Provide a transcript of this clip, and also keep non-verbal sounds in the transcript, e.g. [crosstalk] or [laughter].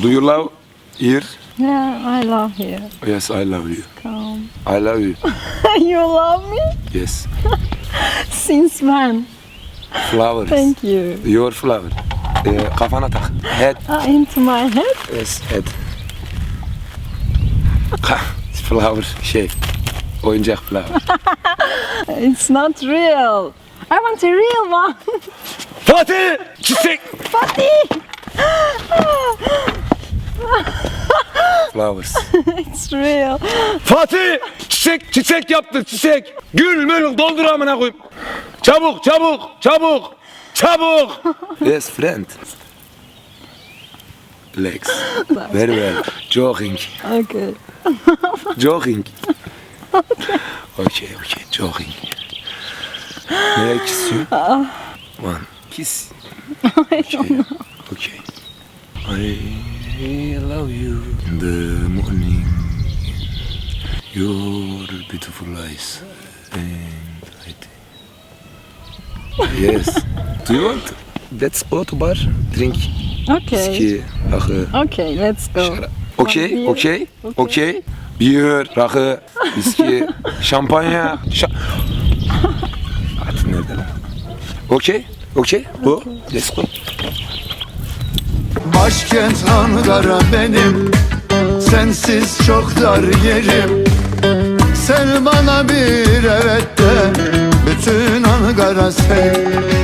Do you love here? Yeah, I love you. Yes, I love you. Come. I love you. [laughs] you love me? Yes. [laughs] Since when? Flowers. Thank you. Your flower. Ee, kafana tak. Head. Ah, into my head? Yes, head. Flower şey. Oyuncak flower. [laughs] It's not real. I want a real one. Fatih! Çiçek! Fatih! Flowers. [laughs] It's real. Fatih! Çiçek, çiçek yaptı çiçek. Gül mül doldur amına koyayım. Çabuk, çabuk, çabuk. Çabuk. [laughs] yes, friend. Legs. Very well. Jogging. Okay. [laughs] Jogging. Okay, okay, jogging. May I kiss you? One kiss. Okay, okay. I love you in the morning. Your beautiful eyes. And I think- Yes. Do you want? Let's go to bar. Drink. Okay. Whiskey, rakı. Okay, let's go. Şarap. Okey, Okay. okey. Beer, rakı, viski, şampanya. Şa Hadi nerede lan? Okey, okey. Go. Let's go. Başkent Ankara benim. Sensiz çok dar yerim. Sen bana bir evet de Bütün Ankara sen